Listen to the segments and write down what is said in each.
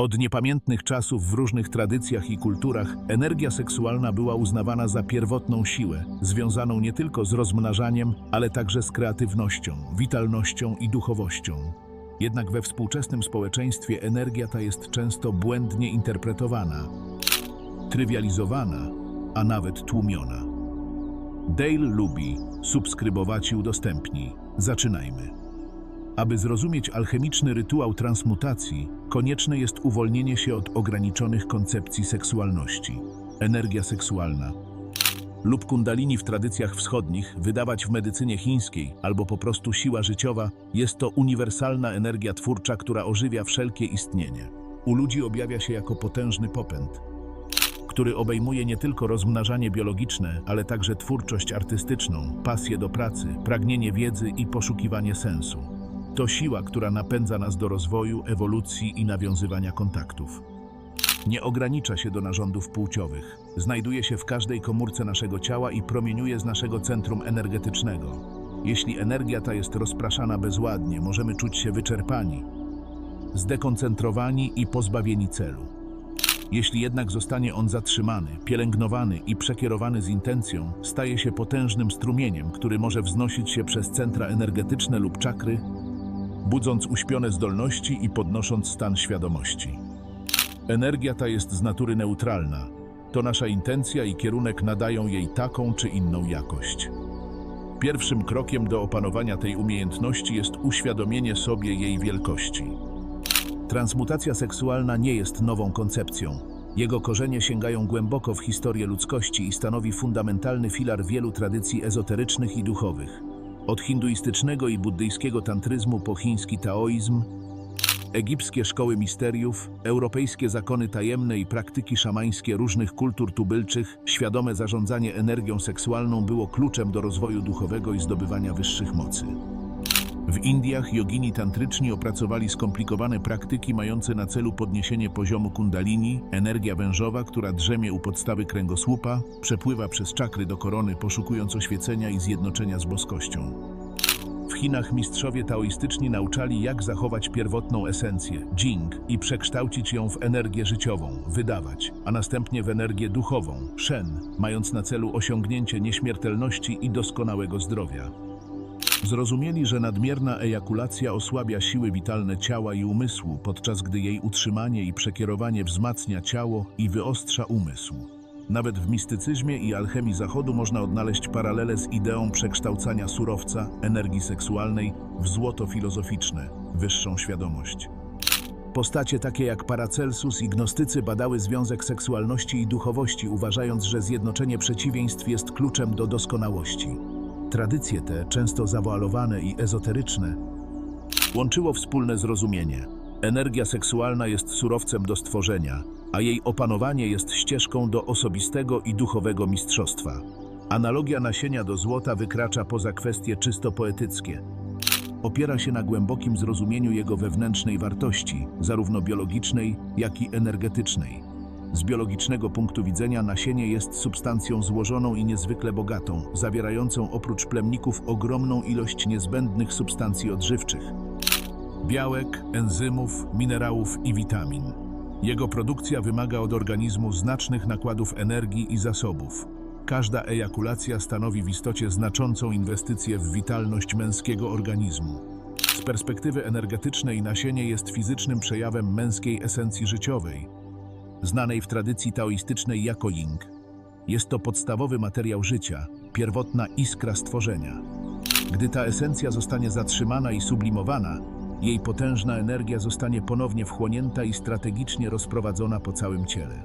Od niepamiętnych czasów w różnych tradycjach i kulturach energia seksualna była uznawana za pierwotną siłę, związaną nie tylko z rozmnażaniem, ale także z kreatywnością, witalnością i duchowością. Jednak we współczesnym społeczeństwie energia ta jest często błędnie interpretowana, trywializowana, a nawet tłumiona. Dale lubi subskrybować i udostępnij. Zaczynajmy. Aby zrozumieć alchemiczny rytuał transmutacji, konieczne jest uwolnienie się od ograniczonych koncepcji seksualności. Energia seksualna lub kundalini w tradycjach wschodnich, wydawać w medycynie chińskiej albo po prostu siła życiowa, jest to uniwersalna energia twórcza, która ożywia wszelkie istnienie. U ludzi objawia się jako potężny popęd, który obejmuje nie tylko rozmnażanie biologiczne, ale także twórczość artystyczną, pasję do pracy, pragnienie wiedzy i poszukiwanie sensu. To siła, która napędza nas do rozwoju, ewolucji i nawiązywania kontaktów. Nie ogranicza się do narządów płciowych. Znajduje się w każdej komórce naszego ciała i promieniuje z naszego centrum energetycznego. Jeśli energia ta jest rozpraszana bezładnie, możemy czuć się wyczerpani, zdekoncentrowani i pozbawieni celu. Jeśli jednak zostanie on zatrzymany, pielęgnowany i przekierowany z intencją, staje się potężnym strumieniem, który może wznosić się przez centra energetyczne lub czakry, budząc uśpione zdolności i podnosząc stan świadomości. Energia ta jest z natury neutralna. To nasza intencja i kierunek nadają jej taką czy inną jakość. Pierwszym krokiem do opanowania tej umiejętności jest uświadomienie sobie jej wielkości. Transmutacja seksualna nie jest nową koncepcją. Jego korzenie sięgają głęboko w historię ludzkości i stanowi fundamentalny filar wielu tradycji ezoterycznych i duchowych. Od hinduistycznego i buddyjskiego tantryzmu po chiński taoizm, egipskie szkoły misteriów, europejskie zakony tajemne i praktyki szamańskie różnych kultur tubylczych, świadome zarządzanie energią seksualną było kluczem do rozwoju duchowego i zdobywania wyższych mocy. W Indiach jogini tantryczni opracowali skomplikowane praktyki mające na celu podniesienie poziomu kundalini, energia wężowa, która drzemie u podstawy kręgosłupa, przepływa przez czakry do korony, poszukując oświecenia i zjednoczenia z boskością. W Chinach mistrzowie taoistyczni nauczali, jak zachować pierwotną esencję, jing, i przekształcić ją w energię życiową, wydawać, a następnie w energię duchową, shen, mając na celu osiągnięcie nieśmiertelności i doskonałego zdrowia. Zrozumieli, że nadmierna ejakulacja osłabia siły witalne ciała i umysłu, podczas gdy jej utrzymanie i przekierowanie wzmacnia ciało i wyostrza umysł. Nawet w mistycyzmie i alchemii Zachodu można odnaleźć paralele z ideą przekształcania surowca, energii seksualnej, w złoto filozoficzne, wyższą świadomość. Postacie takie jak Paracelsus i gnostycy badały związek seksualności i duchowości, uważając, że zjednoczenie przeciwieństw jest kluczem do doskonałości. Tradycje te, często zawoalowane i ezoteryczne, łączyło wspólne zrozumienie. Energia seksualna jest surowcem do stworzenia, a jej opanowanie jest ścieżką do osobistego i duchowego mistrzostwa. Analogia nasienia do złota wykracza poza kwestie czysto poetyckie. Opiera się na głębokim zrozumieniu jego wewnętrznej wartości, zarówno biologicznej, jak i energetycznej. Z biologicznego punktu widzenia nasienie jest substancją złożoną i niezwykle bogatą, zawierającą oprócz plemników ogromną ilość niezbędnych substancji odżywczych białek, enzymów, minerałów i witamin. Jego produkcja wymaga od organizmu znacznych nakładów energii i zasobów. Każda ejakulacja stanowi w istocie znaczącą inwestycję w witalność męskiego organizmu. Z perspektywy energetycznej nasienie jest fizycznym przejawem męskiej esencji życiowej, znanej w tradycji taoistycznej jako ying. Jest to podstawowy materiał życia, pierwotna iskra stworzenia. Gdy ta esencja zostanie zatrzymana i sublimowana, jej potężna energia zostanie ponownie wchłonięta i strategicznie rozprowadzona po całym ciele.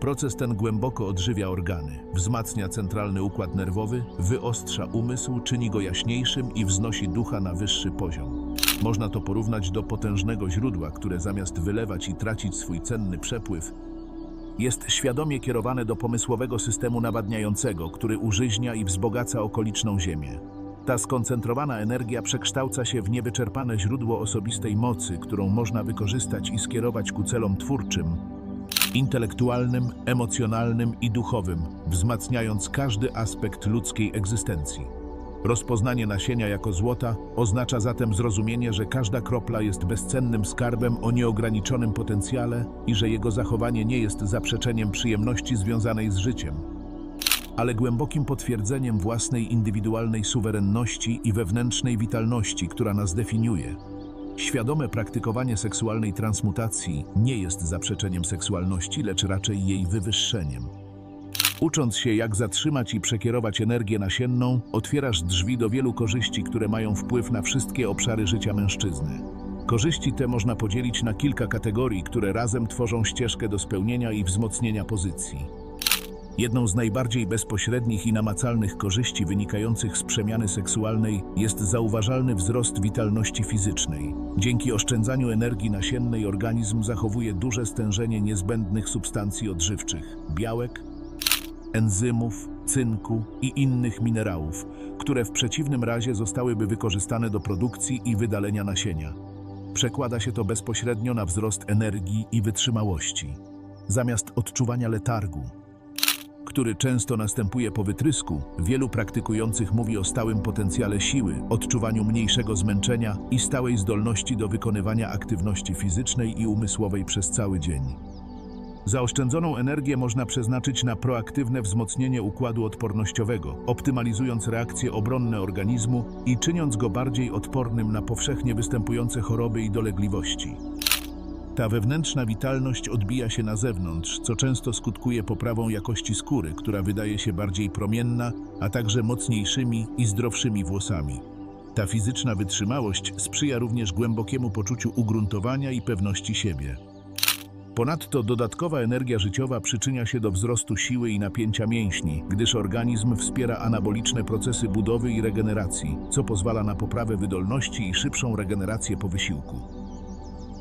Proces ten głęboko odżywia organy, wzmacnia centralny układ nerwowy, wyostrza umysł, czyni go jaśniejszym i wznosi ducha na wyższy poziom. Można to porównać do potężnego źródła, które zamiast wylewać i tracić swój cenny przepływ, jest świadomie kierowane do pomysłowego systemu nawadniającego, który użyźnia i wzbogaca okoliczną ziemię. Ta skoncentrowana energia przekształca się w niewyczerpane źródło osobistej mocy, którą można wykorzystać i skierować ku celom twórczym, intelektualnym, emocjonalnym i duchowym, wzmacniając każdy aspekt ludzkiej egzystencji. Rozpoznanie nasienia jako złota oznacza zatem zrozumienie, że każda kropla jest bezcennym skarbem o nieograniczonym potencjale i że jego zachowanie nie jest zaprzeczeniem przyjemności związanej z życiem, ale głębokim potwierdzeniem własnej indywidualnej suwerenności i wewnętrznej witalności, która nas definiuje. Świadome praktykowanie seksualnej transmutacji nie jest zaprzeczeniem seksualności, lecz raczej jej wywyższeniem. Ucząc się, jak zatrzymać i przekierować energię nasienną, otwierasz drzwi do wielu korzyści, które mają wpływ na wszystkie obszary życia mężczyzny. Korzyści te można podzielić na kilka kategorii, które razem tworzą ścieżkę do spełnienia i wzmocnienia pozycji. Jedną z najbardziej bezpośrednich i namacalnych korzyści wynikających z przemiany seksualnej jest zauważalny wzrost witalności fizycznej. Dzięki oszczędzaniu energii nasiennej organizm zachowuje duże stężenie niezbędnych substancji odżywczych, białek, enzymów, cynku i innych minerałów, które w przeciwnym razie zostałyby wykorzystane do produkcji i wydalenia nasienia. Przekłada się to bezpośrednio na wzrost energii i wytrzymałości. Zamiast odczuwania letargu, który często następuje po wytrysku, wielu praktykujących mówi o stałym potencjale siły, odczuwaniu mniejszego zmęczenia i stałej zdolności do wykonywania aktywności fizycznej i umysłowej przez cały dzień. Zaoszczędzoną energię można przeznaczyć na proaktywne wzmocnienie układu odpornościowego, optymalizując reakcje obronne organizmu i czyniąc go bardziej odpornym na powszechnie występujące choroby i dolegliwości. Ta wewnętrzna witalność odbija się na zewnątrz, co często skutkuje poprawą jakości skóry, która wydaje się bardziej promienna, a także mocniejszymi i zdrowszymi włosami. Ta fizyczna wytrzymałość sprzyja również głębokiemu poczuciu ugruntowania i pewności siebie. Ponadto dodatkowa energia życiowa przyczynia się do wzrostu siły i napięcia mięśni, gdyż organizm wspiera anaboliczne procesy budowy i regeneracji, co pozwala na poprawę wydolności i szybszą regenerację po wysiłku.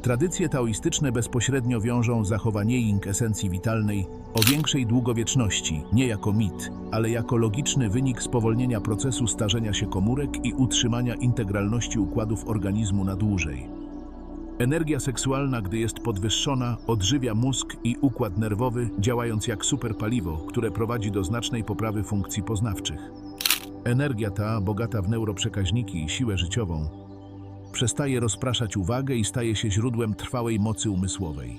Tradycje taoistyczne bezpośrednio wiążą zachowanie ying esencji witalnej o większej długowieczności, nie jako mit, ale jako logiczny wynik spowolnienia procesu starzenia się komórek i utrzymania integralności układów organizmu na dłużej. Energia seksualna, gdy jest podwyższona, odżywia mózg i układ nerwowy, działając jak superpaliwo, które prowadzi do znacznej poprawy funkcji poznawczych. Energia ta, bogata w neuroprzekaźniki i siłę życiową, przestaje rozpraszać uwagę i staje się źródłem trwałej mocy umysłowej.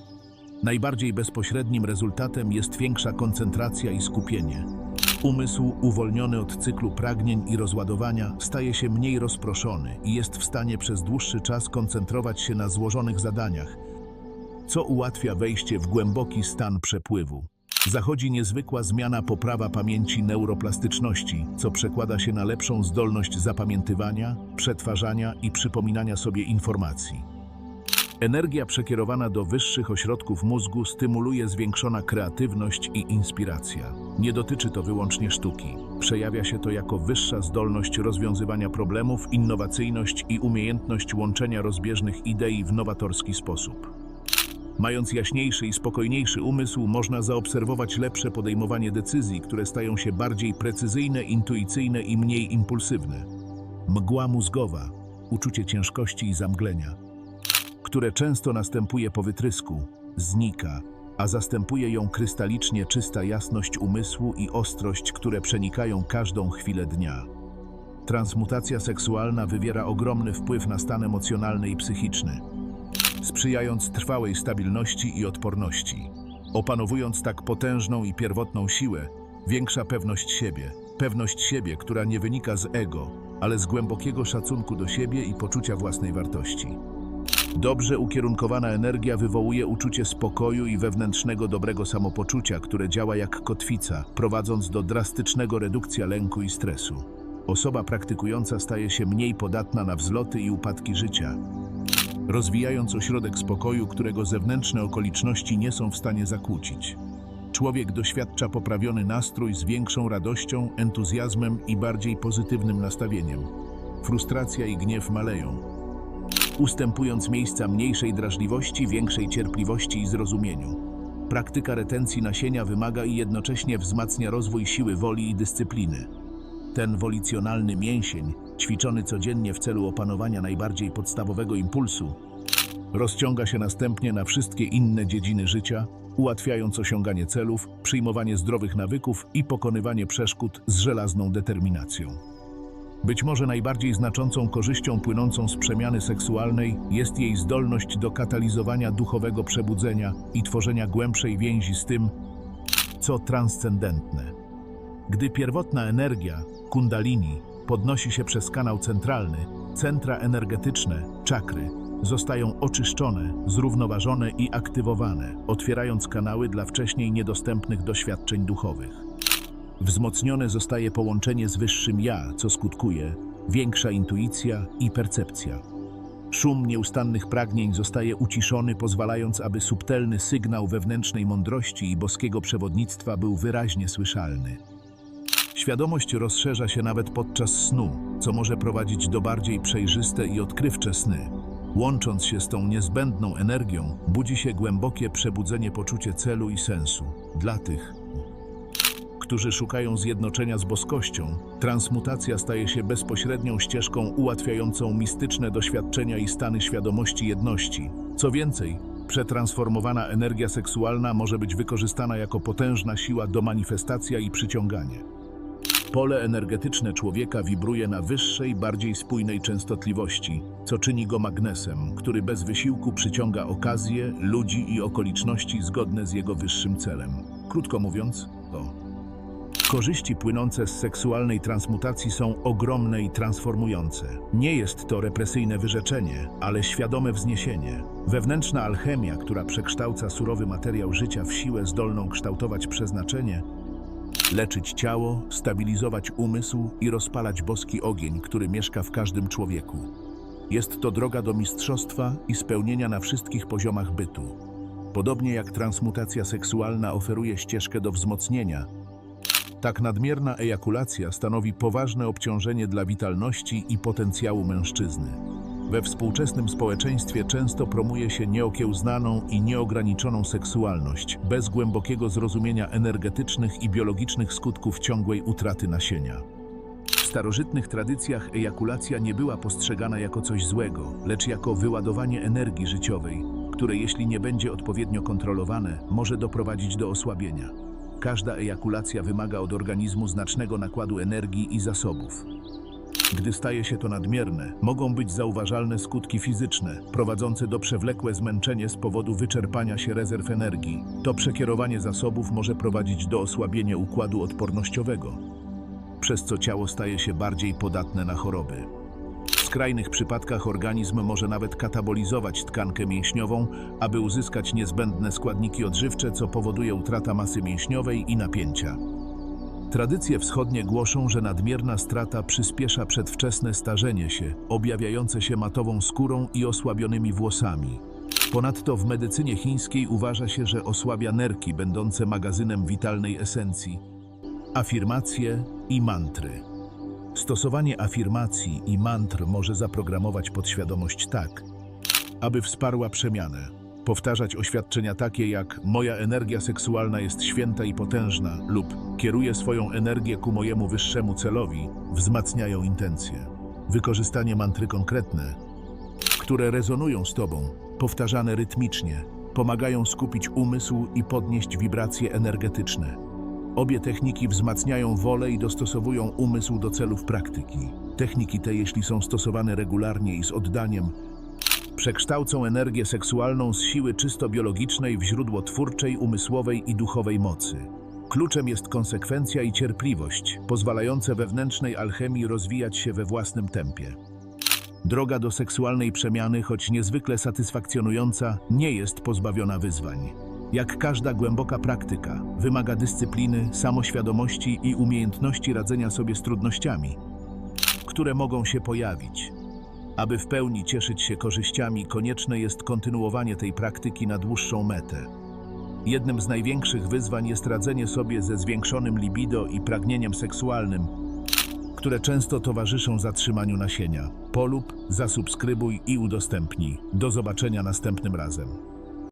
Najbardziej bezpośrednim rezultatem jest większa koncentracja i skupienie. Umysł, uwolniony od cyklu pragnień i rozładowania, staje się mniej rozproszony i jest w stanie przez dłuższy czas koncentrować się na złożonych zadaniach, co ułatwia wejście w głęboki stan przepływu. Zachodzi niezwykła zmiana poprawa pamięci neuroplastyczności, co przekłada się na lepszą zdolność zapamiętywania, przetwarzania i przypominania sobie informacji. Energia przekierowana do wyższych ośrodków mózgu stymuluje zwiększona kreatywność i inspiracja. Nie dotyczy to wyłącznie sztuki. Przejawia się to jako wyższa zdolność rozwiązywania problemów, innowacyjność i umiejętność łączenia rozbieżnych idei w nowatorski sposób. Mając jaśniejszy i spokojniejszy umysł, można zaobserwować lepsze podejmowanie decyzji, które stają się bardziej precyzyjne, intuicyjne i mniej impulsywne. Mgła mózgowa, uczucie ciężkości i zamglenia, które często następuje po wytrysku, znika, a zastępuje ją krystalicznie czysta jasność umysłu i ostrość, które przenikają każdą chwilę dnia. Transmutacja seksualna wywiera ogromny wpływ na stan emocjonalny i psychiczny sprzyjając trwałej stabilności i odporności. Opanowując tak potężną i pierwotną siłę, większa pewność siebie, pewność siebie, która nie wynika z ego, ale z głębokiego szacunku do siebie i poczucia własnej wartości. Dobrze ukierunkowana energia wywołuje uczucie spokoju i wewnętrznego dobrego samopoczucia, które działa jak kotwica, prowadząc do drastycznego redukcja lęku i stresu. Osoba praktykująca staje się mniej podatna na wzloty i upadki życia, rozwijając ośrodek spokoju, którego zewnętrzne okoliczności nie są w stanie zakłócić. Człowiek doświadcza poprawiony nastrój z większą radością, entuzjazmem i bardziej pozytywnym nastawieniem. Frustracja i gniew maleją, ustępując miejsca mniejszej drażliwości, większej cierpliwości i zrozumieniu. Praktyka retencji nasienia wymaga i jednocześnie wzmacnia rozwój siły woli i dyscypliny. Ten wolicjonalny mięsień, ćwiczony codziennie w celu opanowania najbardziej podstawowego impulsu, rozciąga się następnie na wszystkie inne dziedziny życia, ułatwiając osiąganie celów, przyjmowanie zdrowych nawyków i pokonywanie przeszkód z żelazną determinacją. Być może najbardziej znaczącą korzyścią płynącą z przemiany seksualnej jest jej zdolność do katalizowania duchowego przebudzenia i tworzenia głębszej więzi z tym, co transcendentne. Gdy pierwotna energia, kundalini, podnosi się przez kanał centralny, centra energetyczne, czakry, zostają oczyszczone, zrównoważone i aktywowane, otwierając kanały dla wcześniej niedostępnych doświadczeń duchowych. Wzmocnione zostaje połączenie z wyższym ja, co skutkuje większa intuicja i percepcja. Szum nieustannych pragnień zostaje uciszony, pozwalając, aby subtelny sygnał wewnętrznej mądrości i boskiego przewodnictwa był wyraźnie słyszalny. Świadomość rozszerza się nawet podczas snu, co może prowadzić do bardziej przejrzyste i odkrywcze sny. Łącząc się z tą niezbędną energią, budzi się głębokie przebudzenie poczucie celu i sensu. Dla tych, którzy szukają zjednoczenia z boskością, transmutacja staje się bezpośrednią ścieżką ułatwiającą mistyczne doświadczenia i stany świadomości jedności. Co więcej, przetransformowana energia seksualna może być wykorzystana jako potężna siła do manifestacja i przyciągania. Pole energetyczne człowieka wibruje na wyższej, bardziej spójnej częstotliwości, co czyni go magnesem, który bez wysiłku przyciąga okazje, ludzi i okoliczności zgodne z jego wyższym celem. Krótko mówiąc, Korzyści płynące z seksualnej transmutacji są ogromne i transformujące. Nie jest to represyjne wyrzeczenie, ale świadome wzniesienie. Wewnętrzna alchemia, która przekształca surowy materiał życia w siłę zdolną kształtować przeznaczenie, leczyć ciało, stabilizować umysł i rozpalać boski ogień, który mieszka w każdym człowieku. Jest to droga do mistrzostwa i spełnienia na wszystkich poziomach bytu. Podobnie jak transmutacja seksualna oferuje ścieżkę do wzmocnienia, tak nadmierna ejakulacja stanowi poważne obciążenie dla witalności i potencjału mężczyzny. We współczesnym społeczeństwie często promuje się nieokiełznaną i nieograniczoną seksualność, bez głębokiego zrozumienia energetycznych i biologicznych skutków ciągłej utraty nasienia. W starożytnych tradycjach ejakulacja nie była postrzegana jako coś złego, lecz jako wyładowanie energii życiowej, które jeśli nie będzie odpowiednio kontrolowane, może doprowadzić do osłabienia. Każda ejakulacja wymaga od organizmu znacznego nakładu energii i zasobów. Gdy staje się to nadmierne, mogą być zauważalne skutki fizyczne, prowadzące do przewlekłe zmęczenie z powodu wyczerpania się rezerw energii. To przekierowanie zasobów może prowadzić do osłabienia układu odpornościowego, przez co ciało staje się bardziej podatne na choroby. Skrajnych przypadkach organizm może nawet katabolizować tkankę mięśniową, aby uzyskać niezbędne składniki odżywcze, co powoduje utratę masy mięśniowej i napięcia. Tradycje wschodnie głoszą, że nadmierna strata przyspiesza przedwczesne starzenie się, objawiające się matową skórą i osłabionymi włosami. Ponadto w medycynie chińskiej uważa się, że osłabia nerki będące magazynem witalnej esencji, afirmacje i mantry. Stosowanie afirmacji i mantr może zaprogramować podświadomość tak, aby wsparła przemianę. Powtarzać oświadczenia takie jak moja energia seksualna jest święta i potężna lub kieruję swoją energię ku mojemu wyższemu celowi, wzmacniają intencje. Wykorzystanie mantry konkretne, które rezonują z Tobą, powtarzane rytmicznie, pomagają skupić umysł i podnieść wibracje energetyczne. Obie techniki wzmacniają wolę i dostosowują umysł do celów praktyki. Techniki te, jeśli są stosowane regularnie i z oddaniem, przekształcą energię seksualną z siły czysto biologicznej w źródło twórczej, umysłowej i duchowej mocy. Kluczem jest konsekwencja i cierpliwość, pozwalające wewnętrznej alchemii rozwijać się we własnym tempie. Droga do seksualnej przemiany, choć niezwykle satysfakcjonująca, nie jest pozbawiona wyzwań. Jak każda głęboka praktyka, wymaga dyscypliny, samoświadomości i umiejętności radzenia sobie z trudnościami, które mogą się pojawić. Aby w pełni cieszyć się korzyściami, konieczne jest kontynuowanie tej praktyki na dłuższą metę. Jednym z największych wyzwań jest radzenie sobie ze zwiększonym libido i pragnieniem seksualnym, które często towarzyszą zatrzymaniu nasienia. Polub, zasubskrybuj i udostępnij. Do zobaczenia następnym razem.